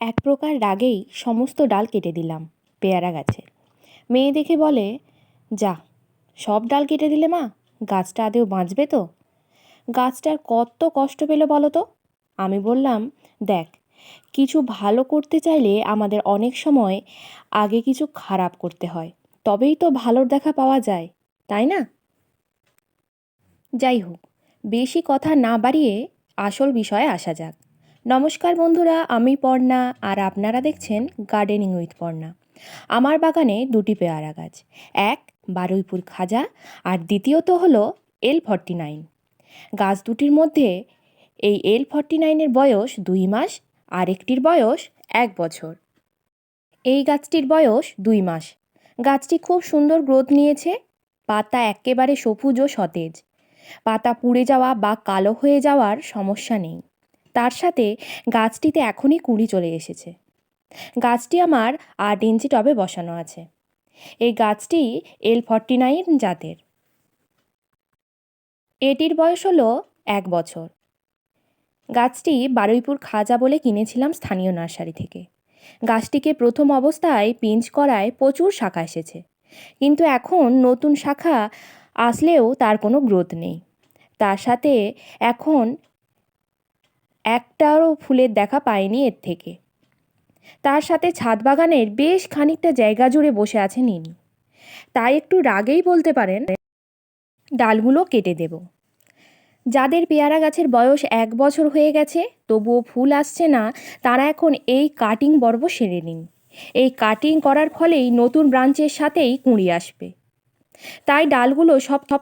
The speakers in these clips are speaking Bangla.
এক প্রকার রাগেই সমস্ত ডাল কেটে দিলাম পেয়ারা গাছে। মেয়ে দেখে বলে, যা, সব ডাল কেটে দিলে মা, গাছটা আদেও বাঁচবে তো? গাছটার কত কষ্ট পেল বলো তো? আমি বললাম, দেখ, কিছু ভালো করতে চাইলে আমাদের অনেক সময় আগে কিছু খারাপ করতে হয়, তবেই তো ভালোর দেখা পাওয়া যায়, তাই না? যাই হোক, বেশি কথা না বাড়িয়ে আসল বিষয়ে আসা যাক। নমস্কার বন্ধুরা, আমি পর্ণা আর আপনারা দেখছেন গার্ডেনিং উইথ পর্ণা। আমার বাগানে দুটি পেয়ারা গাছ, এক বারুইপুর খাজা আর দ্বিতীয়ত হলো এল ফর্টি নাইন গাছ দুটির মধ্যে এই এল ফর্টি নাইনের বয়স দুই মাস আর একটির বয়স এক বছর। এই গাছটির বয়স দুই মাস। গাছটি খুব সুন্দর গ্রোথ নিয়েছে, পাতা একেবারে সবুজ ও সতেজ। পাতা পুড়ে যাওয়া বা কালো হয়ে যাওয়ার সমস্যা নেই। তার সাথে গাছটিতে এখনই কুঁড়ি চলে এসেছে। গাছটি আমার আট ইঞ্চি টবে বসানো আছে। এই গাছটি এল ফর্টি নাইন জাতের। এটির বয়স হলো এক বছর। গাছটি বারুইপুর খাজা বলে কিনেছিলাম স্থানীয় নার্সারি থেকে। গাছটিকে প্রথম অবস্থায় পিঞ্চ করায় প্রচুর শাখা এসেছে। কিন্তু এখন নতুন শাখা আসলেও তার কোনো গ্রোথ নেই। তার সাথে এখন একটারও ফুলের দেখা পায়নি এর থেকে। তার সাথে ছাদ বাগানের বেশ খানিকটা জায়গা জুড়ে বসে আছে নিনি। তাই একটু রাগেই বলতে পারেন, ডালগুলো কেটে দেব। যাদের পেয়ারা গাছের বয়স এক বছর হয়ে গেছে, তবুও ফুল আসছে না, তারা এখন এই কাটিং পর্ব সেরে নিন। এই কাটিং করার ফলেই নতুন ব্রাঞ্চের সাথেই কুঁড়ি আসবে। তাই ডালগুলো সব সব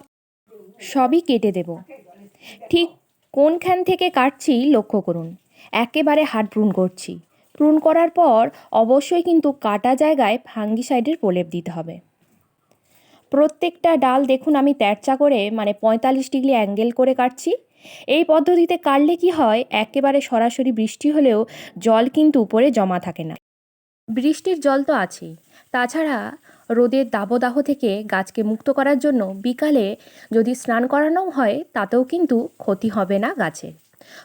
সবই কেটে দেব। ঠিক কোনখান থেকে কাটছি লক্ষ্য করুন। একেবারে হাট প্রুন করছি। প্রুন করার পর অবশ্যই কিন্তু কাটা জায়গায় ফাঙ্গিসাইডের প্রলেপ দিতে হবে। প্রত্যেকটা ডাল দেখুন আমি তেরচা করে মানে পঁয়তাল্লিশ ডিগ্রি অ্যাঙ্গেল করে কাটছি। এই পদ্ধতিতে কাটলে কি হয়? একেবারে সরাসরি বৃষ্টি হলেও জল কিন্তু উপরে জমা থাকে না। বৃষ্টির জল তো আছেই। তাছাড়া রোদের দাবদাহ থেকে গাছকে মুক্ত করার জন্য বিকালে যদি স্নান করানো হয়, তাতেও কিন্তু ক্ষতি হবে না গাছের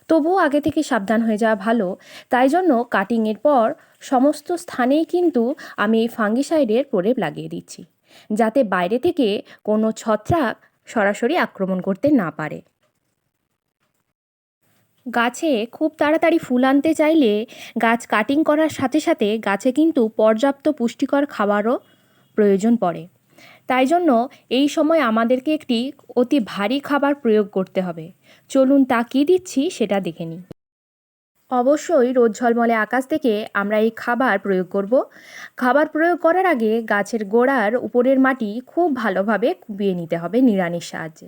তবুও আগে থেকে সাবধান হয়ে যাওয়া ভালো। তাই জন্য কাটিংয়ের পর সমস্ত স্থানেই কিন্তু আমি এই ফাঙ্গিসাইডের প্রলেপ লাগিয়ে দিচ্ছি, যাতে বাইরে থেকে কোনো ছত্রাক সরাসরি আক্রমণ করতে না পারে। গাছে খুব তাড়াতাড়ি ফুল আনতে চাইলে গাছ কাটিং করার সাথে সাথে গাছে কিন্তু পর্যাপ্ত পুষ্টিকর খাবারও প্রয়োজন পড়ে। তাই জন্য এই সময় আমাদেরকে একটি অতি ভারী খাবার প্রয়োগ করতে হবে। চলুন তা কী দিচ্ছি সেটা দেখে নিই। অবশ্যই রোদ ঝলমলে আকাশ থেকে আমরা এই খাবার প্রয়োগ করব। খাবার প্রয়োগ করার আগে গাছের গোড়ার উপরের মাটি খুব ভালোভাবে কুবিয়ে নিতে হবে নিড়ানির সাহায্যে।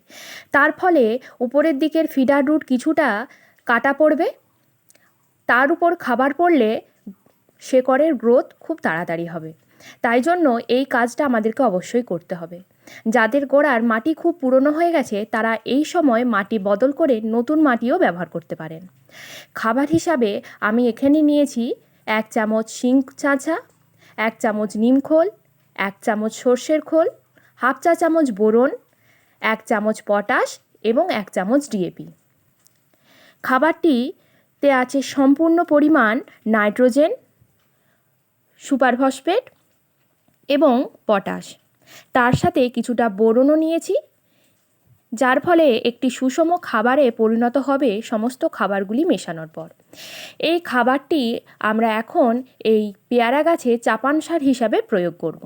তার ফলে উপরের দিকের ফিডার রুট কিছুটা কাটা পড়বে। তার উপর খাবার পড়লে শেকড়ের গ্রোথ খুব তাড়াতাড়ি হবে। তাই জন্য এই কাজটা আমাদেরকে অবশ্যই করতে হবে। যাদের গোড়ার মাটি খুব পুরনো হয়ে গেছে, তারা এই সময় মাটি বদল করে নতুন মাটিও ব্যবহার করতে পারেন। খাবার হিসাবে আমি এখানে নিয়েছি এক চামচ শিং চাঁচা এক চামচ নিম খোল, এক চামচ সর্ষের খোল, হাফ চা চামচ বোরন, এক চামচ পটাশ এবং এক চামচ ডিএপি খাবারটিতে আছে সম্পূর্ণ পরিমাণ নাইট্রোজেন সুপারফসফেট এবং পটাশ। তার সাথে কিছুটা বোরনও নিয়েছি, যার ফলে একটি সুষম খাবারে পরিণত হবে সমস্ত খাবারগুলি মেশানোর পর। এই খাবারটি আমরা এখন এই পেয়ারা গাছে চাপান সার হিসাবে প্রয়োগ করব।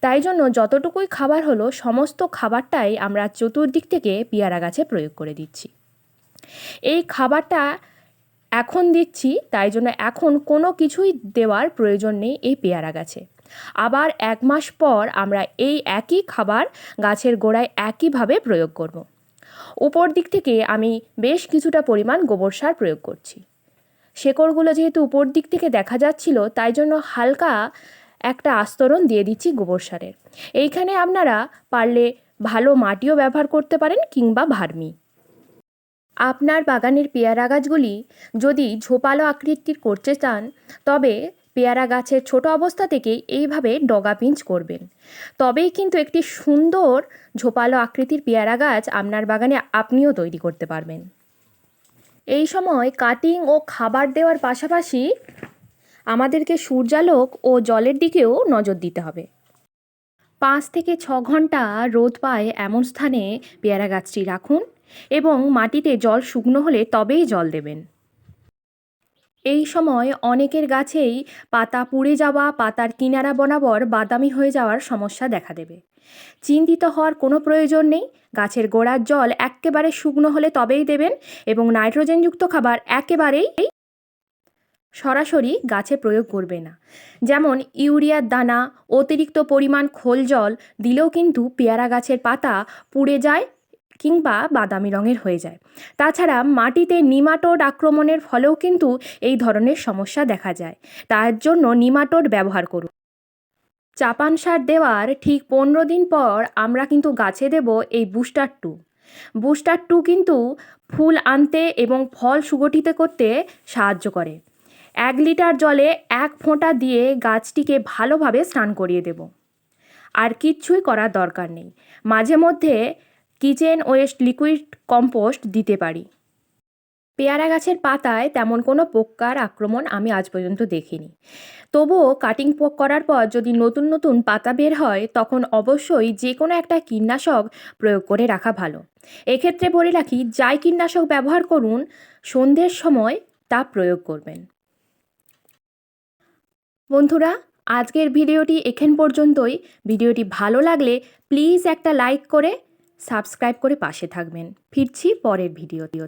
তাই জন্য যতটুকুই খাবার হলো, সমস্ত খাবারটাই আমরা চতুর্দিক থেকে পেয়ারা গাছে প্রয়োগ করে দিচ্ছি। এই খাবারটা এখন দিচ্ছি, তাই জন্য এখন কোনো কিছুই দেওয়ার প্রয়োজন নেই এই পেয়ারা গাছে। আবার এক মাস পর আমরা এই একই খাবার গাছের গোড়ায় একইভাবে প্রয়োগ করব। উপর দিক থেকে আমি বেশ কিছুটা পরিমাণ গোবর সার প্রয়োগ করছি। শেকড়গুলো যেহেতু উপর দিক থেকে দেখা যাচ্ছিল, তাই জন্য হালকা একটা আস্তরণ দিয়ে দিচ্ছি গোবর সারের। এইখানে আপনারা পারলে ভালো মাটিও ব্যবহার করতে পারেন কিংবা ভার্মি। আপনার বাগানের পেয়ারা গাছগুলি যদি ঝোপালো আকৃতির করতে চান, তবে পেয়ারা গাছের ছোট অবস্থা থেকেই এইভাবে ডগা পিঞ্চ করবেন। তবেই কিন্তু একটি সুন্দর ঝোপালো আকৃতির পেয়ারা গাছ আপনার বাগানে আপনিও তৈরি করতে পারবেন। এই সময় কাটিং ও খাবার দেওয়ার পাশাপাশি আমাদেরকে সূর্যালোক ও জলের দিকেও নজর দিতে হবে। পাঁচ থেকে ছ ঘণ্টা রোদ পায় এমন স্থানে পেয়ারা গাছটি রাখুন এবং মাটিতে জল শুকনো হলে তবেই জল দেবেন। এই সময় অনেকের গাছেই পাতা পুড়ে যাওয়া, পাতার কিনারা বরাবর বাদামি হয়ে যাওয়ার সমস্যা দেখা দেবে। চিন্তিত হওয়ার কোনো প্রয়োজন নেই। গাছের গোড়ার জল একেবারে শুকনো হলে তবেই দেবেন এবং নাইট্রোজেনযুক্ত খাবার একেবারেই সরাসরি গাছে প্রয়োগ করবে না। যেমন ইউরিয়ার দানা, অতিরিক্ত পরিমাণ খোল জল দিলেও কিন্তু পেয়ারা গাছের পাতা পুড়ে যায় কিংবা বাদামি রঙের হয়ে যায়। তাছাড়া মাটিতে নিমাটোড আক্রমণের ফলেও কিন্তু এই ধরনের সমস্যা দেখা যায়। তার জন্য নিমাটোড ব্যবহার করুন। চাপান সার দেওয়ার ঠিক পনেরো দিন পর আমরা কিন্তু গাছে দেব এই বুস্টার টু। বুস্টার টু কিন্তু ফুল আনতে এবং ফল সুগঠিত করতে সাহায্য করে। এক লিটার জলে এক ফোঁটা দিয়ে গাছটিকে ভালোভাবে স্নান করিয়ে দেব। আর কিচ্ছুই করার দরকার নেই। মাঝে মধ্যে কিচেন ওয়েস্ট লিকুইড কম্পোস্ট দিতে পারি। পেয়ারা গাছের পাতায় তেমন কোনো পোকার আক্রমণ আমি আজ পর্যন্ত দেখিনি। তবুও কাটিং করার পর যদি নতুন নতুন পাতা বের হয়, তখন অবশ্যই যে কোনো একটা কীটনাশক প্রয়োগ করে রাখা ভালো। এক্ষেত্রে বলে রাখি, যাই কীটনাশক ব্যবহার করুন, সন্ধ্যের সময় তা প্রয়োগ করবেন। বন্ধুরা, আজকের ভিডিওটি এখান পর্যন্তই। ভিডিওটি ভালো লাগলে প্লিজ একটা লাইক করে সাবস্ক্রাইব করে পাশে থাকবেন। ফিরছি পরের ভিডিওটি